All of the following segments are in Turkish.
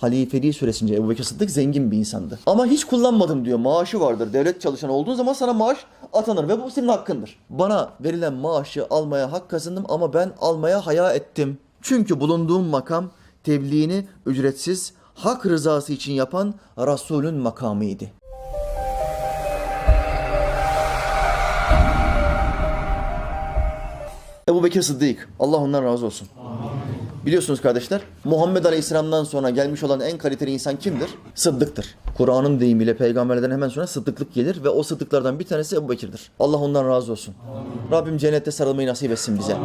halifeliği süresince Ebu Bekir Sıddık zengin bir insandı. Ama hiç kullanmadım diyor. Maaşı vardır. Devlet çalışanı olduğun zaman sana maaş atanır ve bu senin hakkındır. Bana verilen maaşı almaya hak kazandım ama ben almaya haya ettim. Çünkü bulunduğum makam tebliğini ücretsiz hak rızası için yapan Resulün makamıydı. Ebu Bekir Sıddık. Allah ondan razı olsun. Biliyorsunuz kardeşler, Muhammed Aleyhisselam'dan sonra gelmiş olan en kaliteli insan kimdir? Sıddıktır. Kur'an'ın deyimiyle peygamberlerden hemen sonra sıddıklık gelir ve o sıddıklardan bir tanesi Ebu Bekir'dir. Allah ondan razı olsun. Rabbim cennette sarılmayı nasip etsin bize.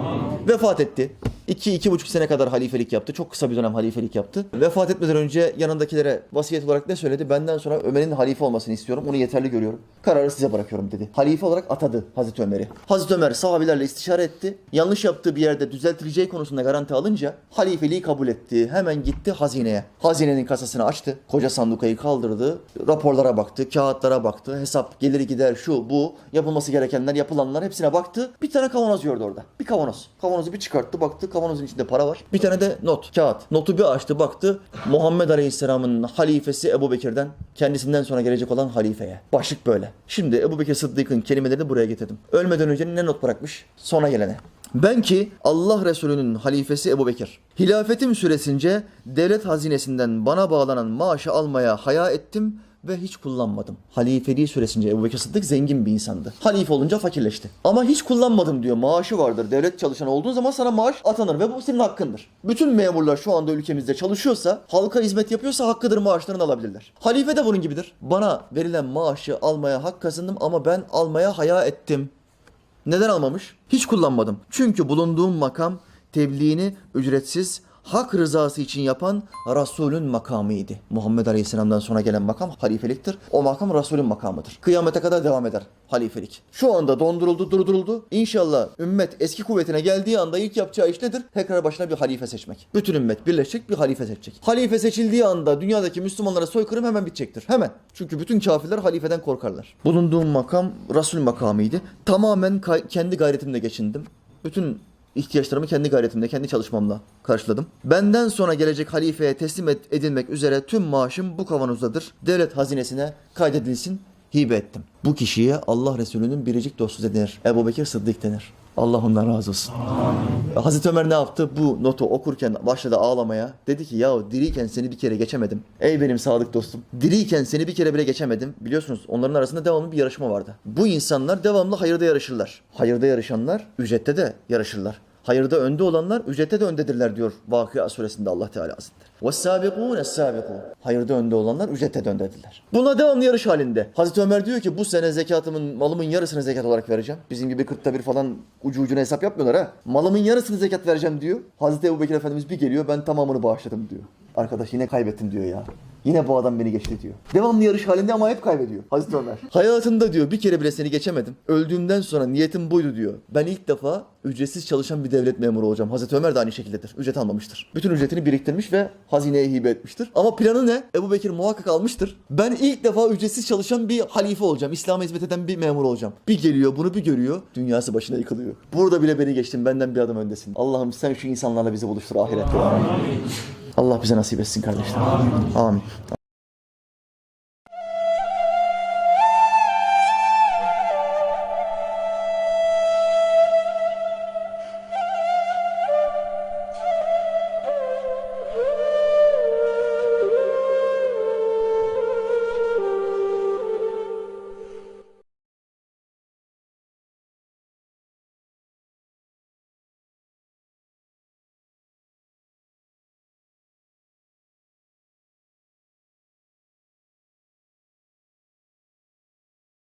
Vefat etti. İki, iki buçuk sene kadar halifelik yaptı. Çok kısa bir dönem halifelik yaptı. Vefat etmeden önce yanındakilere vasiyet olarak ne söyledi? Benden sonra Ömer'in halife olmasını istiyorum. Onu yeterli görüyorum. Kararı size bırakıyorum dedi. Halife olarak atadı Hazreti Ömer'i. Hazreti Ömer sahabilerle istişare etti. Yanlış yaptığı bir yerde düzeltileceği konusunda garanti alınca halifeliği kabul etti. Hemen gitti hazineye. Hazinenin kasasını açtı. Koca sandukayı kaldırdı. Raporlara baktı, kağıtlara baktı. Hesap gelir gider şu bu. Yapılması gerekenler, yapılanlar hepsine baktı. Bir tane kavanoz gördü orada. Bir kavanoz. Kavanozu bir çıkarttı baktı. Kavanozun içinde para var. Bir tane de not, kağıt. Notu bir açtı baktı. Muhammed Aleyhisselam'ın halifesi Ebu Bekir'den kendisinden sonra gelecek olan halifeye. Başlık böyle. Şimdi Ebu Bekir Sıddık'ın kelimelerini buraya getirdim. Ölmeden önce ne not bırakmış? Sona gelene. Ben ki Allah Resulü'nün halifesi Ebu Bekir. Hilafetim süresince devlet hazinesinden bana bağlanan maaşı almaya haya ettim ve hiç kullanmadım. Halifeliği süresince Ebu Bekir Sıddık zengin bir insandı. Halife olunca fakirleşti. Ama hiç kullanmadım diyor. Maaşı vardır. Devlet çalışanı olduğun zaman sana maaş atanır ve bu senin hakkındır. Bütün memurlar şu anda ülkemizde çalışıyorsa, halka hizmet yapıyorsa hakkıdır maaşlarını alabilirler. Halife de bunun gibidir. Bana verilen maaşı almaya hak kazandım ama ben almaya haya ettim. Neden almamış? Hiç kullanmadım. Çünkü bulunduğum makam tebliğini ücretsiz hak rızası için yapan Resulün makamıydı. Muhammed Aleyhisselam'dan sonra gelen makam halifeliktir. O makam Resulün makamıdır. Kıyamete kadar devam eder halifelik. Şu anda donduruldu, durduruldu. İnşallah ümmet eski kuvvetine geldiği anda ilk yapacağı iş nedir? Tekrar başına bir halife seçmek. Bütün ümmet birleşecek bir halife seçecek. Halife seçildiği anda dünyadaki Müslümanlara soykırım hemen bitecektir. Hemen. Çünkü bütün kafirler halifeden korkarlar. Bulunduğum makam Resul makamıydı. Tamamen kendi gayretimle geçindim. Bütün ihtiyaçlarımı kendi gayretimle, kendi çalışmamla karşıladım. Benden sonra gelecek halifeye teslim edilmek üzere tüm maaşım bu kavanozdadır. Devlet hazinesine kaydedilsin, hibe ettim. Bu kişiye Allah Resulü'nün biricik dostu denir. Ebu Bekir Sıddık denir. Allah ondan razı olsun. Hazreti Ömer ne yaptı? Bu notu okurken başladı ağlamaya. Dedi ki yahu diriyken seni bir kere geçemedim. Ey benim sadık dostum. Diriyken seni bir kere bile geçemedim. Biliyorsunuz onların arasında devamlı bir yarışma vardı. Bu insanlar devamlı hayırda yarışırlar. Hayırda yarışanlar ücrette de yarışırlar. Hayırda önde olanlar ücrette de öndedirler diyor Vakıa suresinde Allah Teala Hazretleri. وَالسَّابِقُونَ السَّابِقُونَ Hayırda önde olanlar ücrette de öndedirler. Buna devamlı yarış halinde. Hazreti Ömer diyor ki bu sene zekatımın, malımın yarısını zekat olarak vereceğim. Bizim gibi kırkta bir falan ucu ucuna hesap yapmıyorlar ha. Malımın yarısını zekat vereceğim diyor. Hazreti Ebu Bekir Efendimiz bir geliyor ben tamamını bağışladım diyor. Arkadaş yine kaybettim diyor ya. Yine bu adam beni geçti diyor. Devamlı yarış halinde ama hep kaybediyor. Hazreti Ömer. Hayatında diyor bir kere bile seni geçemedim. Öldüğümden sonra niyetim buydu diyor. Ben ilk defa ücretsiz çalışan bir devlet memuru olacağım. Hazreti Ömer de aynı şekildedir. Ücret almamıştır. Bütün ücretini biriktirmiş ve hazineye hibe etmiştir. Ama planı ne? Ebu Bekir muhakkak almıştır. Ben ilk defa ücretsiz çalışan bir halife olacağım. İslam'a hizmet eden bir memur olacağım. Bir geliyor bunu bir görüyor. Dünyası başına yıkılıyor. Burada bile beni geçtin. Benden bir adım öndesin. Allah'ım sen şu insanlarla bizi buluştur ahirette. Allah bize nasip etsin kardeşler. Amin.